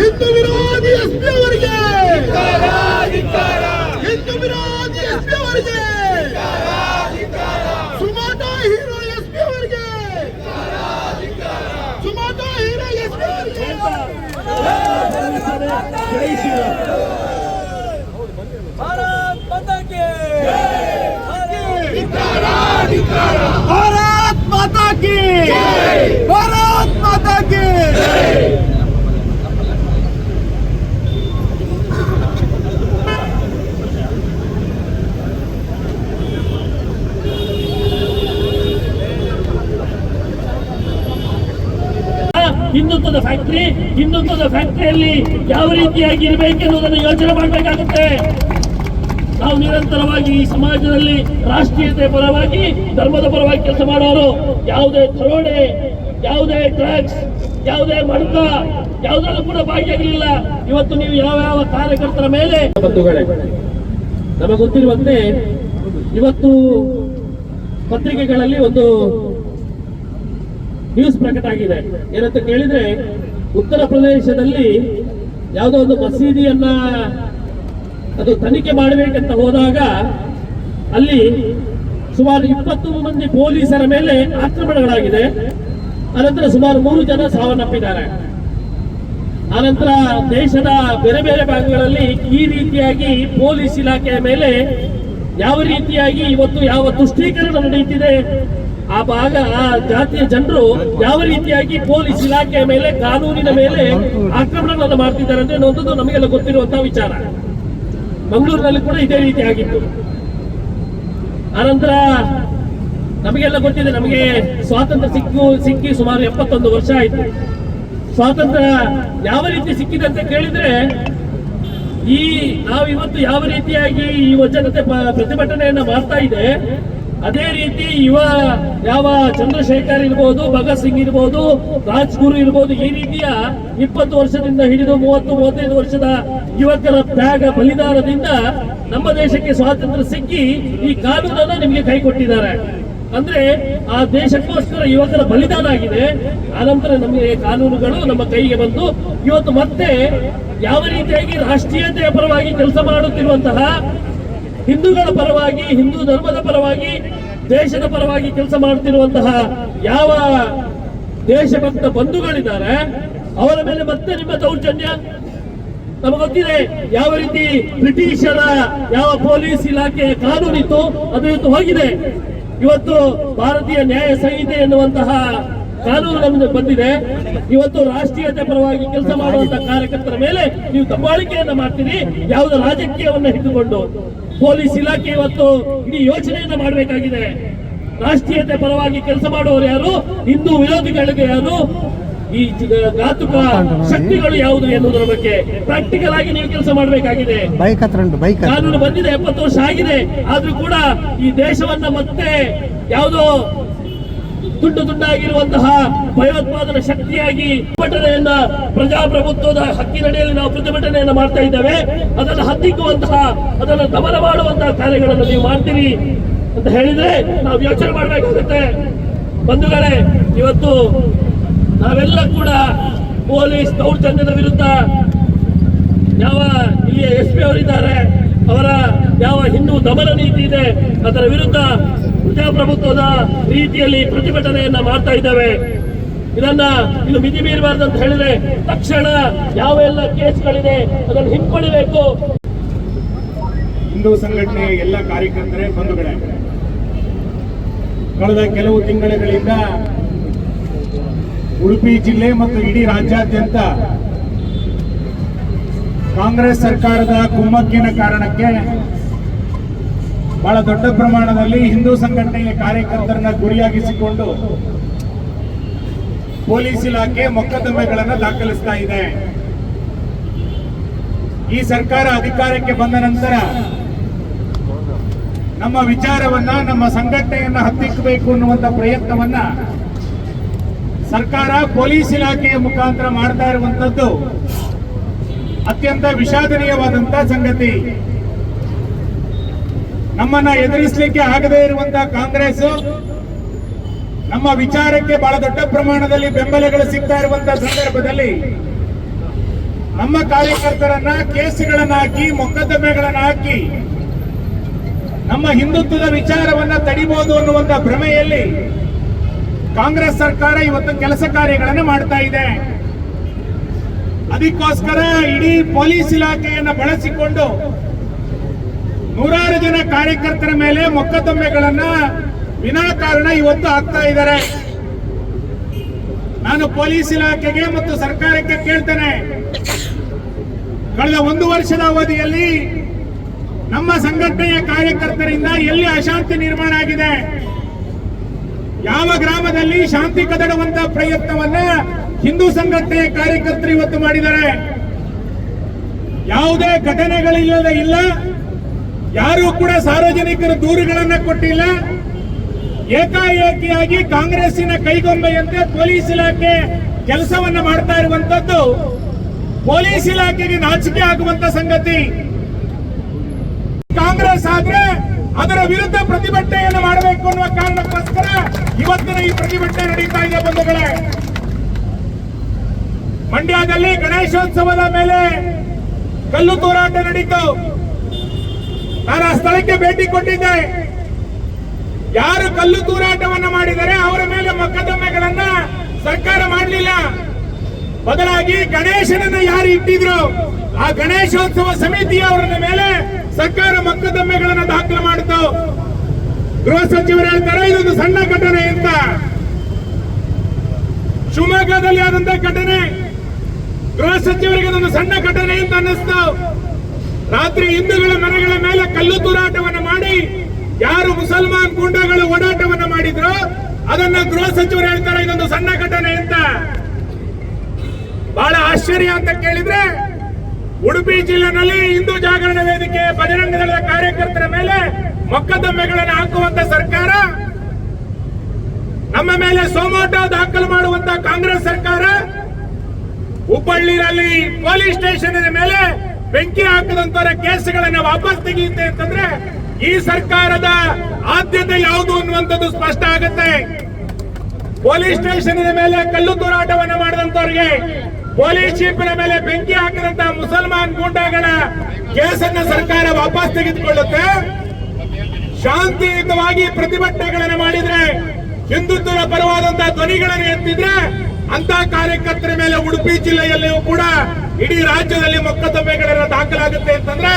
ಹಿಂದೂ ವಿರೋಧಿ ಎಸ್ಪಿ ಅವರಿಗೆ ಹಿಂದೂ ವಿರೋಧಿ ಎಸ್ಪಿ ಅವರಿಗೆ ಸುಮಾಟಾ ಹೀರೋ ಎಸ್ಪಿ ಅವರಿಗೆ ಸುಮಾಟಾ ಹೀರೋ ಎಸ್ಪಿ ಅವರಿಗೆ ಭಾರತ್ ಮಾತಾಕ್ಕೆ ಭಾರತ್ ಮಾತಾಕ್ಕೆ ಹಿಂದುತ್ವದ ಫ್ಯಾಕ್ಟ್ರಿ ಹಿಂದುತ್ವದ ಫ್ಯಾಕ್ಟ್ರಿಯಲ್ಲಿ ಯಾವ ರೀತಿಯಾಗಿ ಇರಬೇಕೆನ್ನುವುದನ್ನು ಯೋಚನೆ ಮಾಡಬೇಕಾಗುತ್ತೆ. ನಾವು ನಿರಂತರವಾಗಿ ಈ ಸಮಾಜದಲ್ಲಿ ರಾಷ್ಟ್ರೀಯತೆ ಪರವಾಗಿ, ಧರ್ಮದ ಪರವಾಗಿ ಕೆಲಸ ಮಾಡೋರು, ಯಾವುದೇ ದರೋಡೆ, ಯಾವುದೇ ಡ್ರಗ್ಸ್ ಯಾವುದೇ ಮಡುಕ ಯಾವುದರಲ್ಲೂ ಕೂಡ ಭಾಗಿಯಾಗಲಿಲ್ಲ ಇವತ್ತು ನೀವು ಯಾವ ಯಾವ ಕಾರ್ಯಕರ್ತರ ಮೇಲೆ ಬಂಧುಗಳೇ, ನಮಗೆ ಗೊತ್ತಿರುವಂತೆ ಇವತ್ತು ಪತ್ರಿಕೆಗಳಲ್ಲಿ ಒಂದು ನ್ಯೂಸ್ ಪ್ರಕಟ ಆಗಿದೆ. ಏನಂತ ಕೇಳಿದ್ರೆ, ಉತ್ತರ ಪ್ರದೇಶದಲ್ಲಿ ಯಾವುದೋ ಒಂದು ಮಸೀದಿಯನ್ನ ಅದು ತನಿಖೆ ಮಾಡಬೇಕಂತ ಹೋದಾಗ ಅಲ್ಲಿ ಸುಮಾರು ಇಪ್ಪತ್ತು ಮಂದಿ ಪೊಲೀಸರ ಮೇಲೆ ಆಕ್ರಮಣಗಳಾಗಿದೆ. ಅನಂತರ ಸುಮಾರು ಮೂರು ಜನ ಸಾವನ್ನಪ್ಪಿದ್ದಾರೆ. ಆನಂತರ ದೇಶದ ಬೇರೆ ಬೇರೆ ಭಾಗಗಳಲ್ಲಿ ಈ ರೀತಿಯಾಗಿ ಪೊಲೀಸ್ ಇಲಾಖೆಯ ಮೇಲೆ ಯಾವ ರೀತಿಯಾಗಿ ಇವತ್ತು ಯಾವ ತುಷ್ಟೀಕರಣ ನಡೆಯುತ್ತಿದೆ ಆ ಭಾಗ ಆ ಜಾತಿಯ ಜನರು ಯಾವ ರೀತಿಯಾಗಿ ಪೊಲೀಸ್ ಇಲಾಖೆಯ ಮೇಲೆ, ಕಾನೂನಿನ ಮೇಲೆ ಆಕ್ರಮಣಗಳನ್ನು ಮಾಡ್ತಿದ್ದಾರೆ ಅಂದ್ರೆ ಅನ್ನೋದು ನಮಗೆಲ್ಲ ಗೊತ್ತಿರುವಂತಹ ವಿಚಾರ. ಮಂಗಳೂರಿನಲ್ಲಿ ಕೂಡ ಇದೇ ರೀತಿ ಆಗಿತ್ತು. ಆನಂತರ ನಮಗೆಲ್ಲ ಗೊತ್ತಿದೆ, ನಮಗೆ ಸ್ವಾತಂತ್ರ್ಯ ಸಿಕ್ಕು, ಸಿಕ್ಕಿ ಸುಮಾರು ಎಪ್ಪತ್ತೊಂದು ವರ್ಷ ಆಯಿತು. ಸ್ವಾತಂತ್ರ್ಯ ಯಾವ ರೀತಿ ಸಿಕ್ಕಿದೆ ಅಂತ ಕೇಳಿದ್ರೆ, ಈ ನಾವು ಇವತ್ತು ಯಾವ ರೀತಿಯಾಗಿ ಈ ಯುವಜನತೆ ಪ್ರತಿಭಟನೆಯನ್ನ ಮಾಡ್ತಾ ಇದೆ ಅದೇ ರೀತಿ ಯುವ, ಯಾವ ಚಂದ್ರಶೇಖರ್ ಇರ್ಬೋದು, ಭಗತ್ ಸಿಂಗ್ ಇರ್ಬೋದು, ರಾಜ್ಗುರು ಇರ್ಬೋದು, ಈ ರೀತಿಯ ಇಪ್ಪತ್ತು ವರ್ಷದಿಂದ ಹಿಡಿದು ಮೂವತ್ತು, ಮೂವತ್ತೈದು ವರ್ಷದ ಯುವಕರ ತ್ಯಾಗ ಬಲಿದಾನದಿಂದ ನಮ್ಮ ದೇಶಕ್ಕೆ ಸ್ವಾತಂತ್ರ್ಯ ಸಿಕ್ಕಿ ಈ ಕಾನೂನನ್ನು ನಿಮಗೆ ಕೈ ಕೊಟ್ಟಿದ್ದಾರೆ. ಅಂದ್ರೆ ಆ ದೇಶಕ್ಕೋಸ್ಕರ ಯುವಕರ ಬಲಿದಾನ ಆಗಿದೆ. ಆನಂತರ ನಮಗೆ ಕಾನೂನುಗಳು ನಮ್ಮ ಕೈಗೆ ಬಂದು ಇವತ್ತು ಮತ್ತೆ ಯಾವ ರೀತಿಯಾಗಿ ರಾಷ್ಟ್ರೀಯತೆಯ ಪರವಾಗಿ ಕೆಲಸ ಮಾಡುತ್ತಿರುವಂತಹ ಹಿಂದೂಗಳ ಪರವಾಗಿ, ಹಿಂದೂ ಧರ್ಮದ ಪರವಾಗಿ, ದೇಶದ ಪರವಾಗಿ ಕೆಲಸ ಮಾಡುತ್ತಿರುವಂತಹ ಯಾವ ದೇಶಭಕ್ತ ಬಂಧುಗಳಿದ್ದಾರೆ, ಅವರ ಮೇಲೆ ಮತ್ತೆ ನಿಮ್ಮ ದೌರ್ಜನ್ಯ? ನಮಗೆ ಯಾವ ರೀತಿ ಬ್ರಿಟಿಷರ ಯಾವ ಪೊಲೀಸ್ ಇಲಾಖೆ ಕಾನೂನಿತ್ತು, ಅದು ಇವತ್ತು ಹೋಗಿದೆ. ಇವತ್ತು ಭಾರತೀಯ ನ್ಯಾಯ ಸಂಹಿತೆ ಎನ್ನುವಂತಹ ಕಾನೂನು ನಮಗೆ ಬಂದಿದೆ. ಇವತ್ತು ರಾಷ್ಟ್ರೀಯತೆ ಪರವಾಗಿ ಕೆಲಸ ಮಾಡುವಂತಹ ಕಾರ್ಯಕರ್ತರ ಮೇಲೆ ನೀವು ದಬ್ಬಾಳಿಕೆಯನ್ನ ಮಾಡ್ತೀರಿ, ಯಾವುದೋ ರಾಜಕೀಯವನ್ನ ಹಿಡಿದುಕೊಂಡು. ಪೊಲೀಸ್ ಇಲಾಖೆ ಇವತ್ತು ಇಡೀ ಯೋಚನೆಯನ್ನ ಮಾಡಬೇಕಾಗಿದೆ. ರಾಷ್ಟ್ರೀಯತೆ ಪರವಾಗಿ ಕೆಲಸ ಮಾಡುವವರು ಯಾರು? ಹಿಂದೂ ವಿರೋಧಿಗಳಿಗೆ ಯಾರು? ಈ ಘಾತುಕ ಶಕ್ತಿಗಳು ಯಾವುದು ಎನ್ನುವುದರ ಬಗ್ಗೆ ಪ್ರಾಕ್ಟಿಕಲ್ ಆಗಿ ನೀವು ಕೆಲಸ ಮಾಡಬೇಕಾಗಿದೆ. ಕಾನೂನು ಬಂದಿದೆ ಎಪ್ಪತ್ತು ವರ್ಷ ಆಗಿದೆ. ಆದ್ರೂ ಕೂಡ ಈ ದೇಶವನ್ನ ಮತ್ತೆ ಯಾವುದೋ ತುಂಡು ತುಂಡಾಗಿರುವಂತಹ ಭಯೋತ್ಪಾದನಾ ಶಕ್ತಿಯಾಗಿ ಪ್ರತಿಭಟನೆಯನ್ನ ಪ್ರಜಾಪ್ರಭುತ್ವದ ಹಕ್ಕಿನಡಿಯಲ್ಲಿ ನಾವು ಪ್ರತಿಭಟನೆಯನ್ನ ಮಾಡ್ತಾ ಇದ್ದೇವೆ. ಅದನ್ನು ಹತ್ತಿಕ್ಕುವಂತಹ, ಅದನ್ನು ದಮನ ಮಾಡುವಂತಹ ಕಾರ್ಯಗಳನ್ನು ನೀವು ಮಾಡ್ತೀರಿ ಅಂತ ಹೇಳಿದ್ರೆ ನಾವು ಯೋಚನೆ ಮಾಡಬೇಕಾಗುತ್ತೆ. ಬಂಧುಗಳೇ, ಇವತ್ತು ನಾವೆಲ್ಲ ಕೂಡ ಪೊಲೀಸ್ ದೌರ್ಜನ್ಯದ ವಿರುದ್ಧ ಯಾವ ಇಲ್ಲಿ ಎಸ್ ಪಿ ಅವರಿದ್ದಾರೆ, ಅವರ ಯಾವ ಹಿಂದೂ ದಮನ ನೀತಿ ಇದೆ, ಅದರ ವಿರುದ್ಧ ಪ್ರಜಾಪ್ರಭುತ್ವದ ರೀತಿಯಲ್ಲಿ ಪ್ರತಿಭಟನೆಯನ್ನ ಮಾಡ್ತಾ ಇದ್ದಾವೆ. ಇದನ್ನ ಇದು ಮಿತಿ ಮೀರಬಾರ್ದು ಅಂತ ಹೇಳಿದ್ರೆ ತಕ್ಷಣ ಯಾವ ಎಲ್ಲ ಕೇಸ್ಗಳಿದೆ ಅದನ್ನು ಹಿಂಪಡಿಬೇಕು. ಹಿಂದೂ ಸಂಘಟನೆ ಎಲ್ಲ ಕಾರ್ಯಕರ್ತರೇ ಬಂಧುಗಳೇ, ಕಳೆದ ಕೆಲವು ತಿಂಗಳುಗಳಿಂದ ಉಡುಪಿ ಜಿಲ್ಲೆ ಮತ್ತು ಇಡೀ ರಾಜ್ಯಾದ್ಯಂತ ಕಾಂಗ್ರೆಸ್ ಸರ್ಕಾರದ ಕುಮ್ಮಕ್ಕಿನ ಕಾರಣಕ್ಕೆ ಬಹಳ ದೊಡ್ಡ ಪ್ರಮಾಣದಲ್ಲಿ ಹಿಂದೂ ಸಂಘಟನೆಯ ಕಾರ್ಯಕರ್ತರನ್ನ ಗುರಿಯಾಗಿಸಿಕೊಂಡು ಪೊಲೀಸ್ ಇಲಾಖೆ ಮೊಕದ್ದಮೆಗಳನ್ನು ದಾಖಲಿಸ್ತಾ ಇದೆ. ಈ ಸರ್ಕಾರ ಅಧಿಕಾರಕ್ಕೆ ಬಂದ ನಂತರ ನಮ್ಮ ವಿಚಾರವನ್ನ, ನಮ್ಮ ಸಂಘಟನೆಯನ್ನ ಹತ್ತಿಕ್ಕಬೇಕು ಅನ್ನುವಂತ ಪ್ರಯತ್ನವನ್ನ ಸರ್ಕಾರ ಪೊಲೀಸ್ ಇಲಾಖೆಯ ಮುಖಾಂತರ ಮಾಡ್ತಾ ಇರುವಂತದ್ದು ಅತ್ಯಂತ ವಿಷಾದನೀಯವಾದಂತ ಸಂಗತಿ. ನಮ್ಮನ್ನ ಎದುರಿಸಲಿಕ್ಕೆ ಆಗದೇ ಇರುವಂತಹ ಕಾಂಗ್ರೆಸ್, ನಮ್ಮ ವಿಚಾರಕ್ಕೆ ಬಹಳ ದೊಡ್ಡ ಪ್ರಮಾಣದಲ್ಲಿ ಬೆಂಬಲಗಳು ಸಿಗ್ತಾ ಇರುವಂತ ಸಂದರ್ಭದಲ್ಲಿ ನಮ್ಮ ಕಾರ್ಯಕರ್ತರನ್ನ ಕೇಸುಗಳನ್ನ ಹಾಕಿ ಮೊಕದ್ದಮೆಗಳನ್ನ ಹಾಕಿ, ನಮ್ಮ ಹಿಂದುತ್ವದ ವಿಚಾರವನ್ನ ತಡಿಬಹುದು ಅನ್ನುವಂತ ಭ್ರಮೆಯಲ್ಲಿ ಕಾಂಗ್ರೆಸ್ ಸರ್ಕಾರ ಇವತ್ತು ಕೆಲಸ ಕಾರ್ಯಗಳನ್ನು ಮಾಡ್ತಾ ಇದೆ. ಅದಕ್ಕೋಸ್ಕರ ಇಡೀ ಪೊಲೀಸ್ ಇಲಾಖೆಯನ್ನು ಬಳಸಿಕೊಂಡು ನೂರಾರು ಜನ ಕಾರ್ಯಕರ್ತರ ಮೇಲೆ ಮೊಕದ್ದಮೆಗಳನ್ನ ವಿನಾಕಾರಣ ಇವತ್ತು ಆಗ್ತಾ ಇದ್ದಾರೆ. ನಾನು ಪೊಲೀಸ್ ಇಲಾಖೆಗೆ ಮತ್ತು ಸರ್ಕಾರಕ್ಕೆ ಕೇಳ್ತೇನೆ. ಕಳೆದ ಒಂದು ವರ್ಷದ ಅವಧಿಯಲ್ಲಿ ನಮ್ಮ ಸಂಘಟನೆಯ ಕಾರ್ಯಕರ್ತರಿಂದ ಎಲ್ಲಿ ಅಶಾಂತಿ ನಿರ್ಮಾಣ ಆಗಿದೆ? ಯಾವ ಗ್ರಾಮದಲ್ಲಿ ಶಾಂತಿ ಕದಡುವಂತ ಪ್ರಯತ್ನವನ್ನ ಹಿಂದೂ ಸಂಘಟನೆಯ ಕಾರ್ಯಕರ್ತರು ಇವತ್ತು ಮಾಡಿದ್ದಾರೆ? ಯಾವುದೇ ಘಟನೆಗಳಿಲ್ಲದೆ ಇಲ್ಲ. ಯಾರು ಕೂಡ ಸಾರ್ವಜನಿಕರು ದೂರುಗಳನ್ನ ಕೊಟ್ಟಿಲ್ಲ. ಏಕಾಏಕಿಯಾಗಿ ಕಾಂಗ್ರೆಸ್ಸಿನ ಕೈಗೊಂಬೆಯಂತೆ ಪೊಲೀಸ್ ಇಲಾಖೆ ಕೆಲಸವನ್ನ ಮಾಡ್ತಾ ಇರುವಂತದ್ದು. ಪೊಲೀಸ್ ಇಲಾಖೆಗೆ ನಾಚಿಕೆ ಆಗುವಂತ ಸಂಗತಿ. ಕಾಂಗ್ರೆಸ್ ಆದ್ರೆ ಅದರ ವಿರುದ್ಧ ಪ್ರತಿಭಟನೆಯನ್ನು ಮಾಡಬೇಕು ಅನ್ನುವ ಕಾರಣಕ್ಕೋಸ್ಕರ ಇವತ್ತಿನ ಈ ಪ್ರತಿಭಟನೆ ನಡೀತಾ ಇದೆ ಬಂಧುಗಳೇ. ಮಂಡ್ಯದಲ್ಲಿ ಗಣೇಶೋತ್ಸವದ ಮೇಲೆ ಕಲ್ಲು ತೋರಾಟ ನಡೀತು. ನಾನು ಆ ಸ್ಥಳಕ್ಕೆ ಭೇಟಿ ಕೊಟ್ಟಿದ್ದೆ ಯಾರು ಕಲ್ಲು ತೂರಾಟವನ್ನ ಮಾಡಿದರೆ ಅವರ ಮೇಲೆ ಮೊಕದ್ದಮೆಗಳನ್ನ ಸರ್ಕಾರ ಮಾಡಲಿಲ್ಲ. ಬದಲಾಗಿ ಗಣೇಶನನ್ನ ಯಾರು ಇಟ್ಟಿದ್ರು, ಆ ಗಣೇಶೋತ್ಸವ ಸಮಿತಿಯವರ ಮೇಲೆ ಸರ್ಕಾರ ಮೊಕದ್ದಮೆಗಳನ್ನ ದಾಖಲು ಮಾಡಿತು. ಗೃಹ ಸಚಿವರು ಹೇಳ್ತಾರೆ ಇದೊಂದು ಸಣ್ಣ ಘಟನೆ ಅಂತ. ಶಿವಮೊಗ್ಗದಲ್ಲಿ ಆದಂತ ಘಟನೆ. ಗೃಹ ಸಚಿವರಿಗೆ ಅದೊಂದು ಸಣ್ಣ ಘಟನೆ ಅಂತ ಅನ್ನಿಸ್ತು. ರಾತ್ರಿ ಹಿಂದೂಗಳ ಮನೆಗಳ ಮೇಲೆ ಕಲ್ಲು ತೂರಾಟವನ್ನು ಮಾಡಿ, ಯಾರು ಮುಸಲ್ಮಾನ್ ಗುಂಡಗಳು ಓಡಾಟವನ್ನು ಮಾಡಿದ್ರು, ಅದನ್ನ ಗೃಹ ಸಚಿವರು ಹೇಳ್ತಾರೆ, ಇದೊಂದು ಸಣ್ಣ ಘಟನೆ ಅಂತ. ಬಹಳ ಆಶ್ಚರ್ಯ ಅಂತ ಕೇಳಿದ್ರೆ, ಉಡುಪಿ ಜಿಲ್ಲೆನಲ್ಲಿ ಹಿಂದೂ ಜಾಗರಣ ವೇದಿಕೆ ಬಜರಂಗ ದಳದ ಕಾರ್ಯಕರ್ತರ ಮೇಲೆ ಮೊಕದ್ದಮೆಗಳನ್ನು ಹಾಕುವಂತ ಸರ್ಕಾರ, ನಮ್ಮ ಮೇಲೆ ಸೋಮೋಟ ದಾಖಲು ಮಾಡುವಂತ ಕಾಂಗ್ರೆಸ್ ಸರ್ಕಾರ ಹುಬ್ಬಳ್ಳಿನಲ್ಲಿ ಪೊಲೀಸ್ ಸ್ಟೇಷನ್ ಮೇಲೆ ಬೆಂಕಿ ಹಾಕದಂತರ ಕೇಸುಗಳನ್ನ ವಾಪಸ್ ತೆಗೆಯುತ್ತೆ ಅಂತಂದ್ರೆ ಈ ಸರ್ಕಾರದ ಆದ್ಯತೆ ಯಾವುದು ಅನ್ನುವಂಥದ್ದು ಸ್ಪಷ್ಟ ಆಗುತ್ತೆ. ಪೊಲೀಸ್ ಸ್ಟೇಷನ್ ಮೇಲೆ ಕಲ್ಲು ತೂರಾಟವನ್ನು ಮಾಡಿದಂತವ್ರಿಗೆ ಪೊಲೀಸ್ ಜೀಪಿನ ಮೇಲೆ ಬೆಂಕಿ ಹಾಕಿದಂತ ಮುಸಲ್ಮಾನ್ ಗೂಂಡಾಗಳ ಕೇಸನ್ನ ಸರ್ಕಾರ ವಾಪಸ್ ತೆಗೆದುಕೊಳ್ಳುತ್ತೆ. ಶಾಂತಿಯುತವಾಗಿ ಪ್ರತಿಭಟನೆಗಳನ್ನು ಮಾಡಿದ್ರೆ ಹಿಂದುತ್ವದ ಪರವಾದಂತಹ ಧ್ವನಿಗಳನ್ನು ಎತ್ತಿದ್ರೆ ಅಂತ ಕಾರ್ಯಕರ್ತರ ಮೇಲೆ ಉಡುಪಿ ಜಿಲ್ಲೆಯಲ್ಲಿಯೂ ಕೂಡ ಇಡೀ ರಾಜ್ಯದಲ್ಲಿ ಮೊಕದ್ದಮೆಗಳನ್ನು ದಾಖಲಾಗುತ್ತೆ ಅಂತಂದ್ರೆ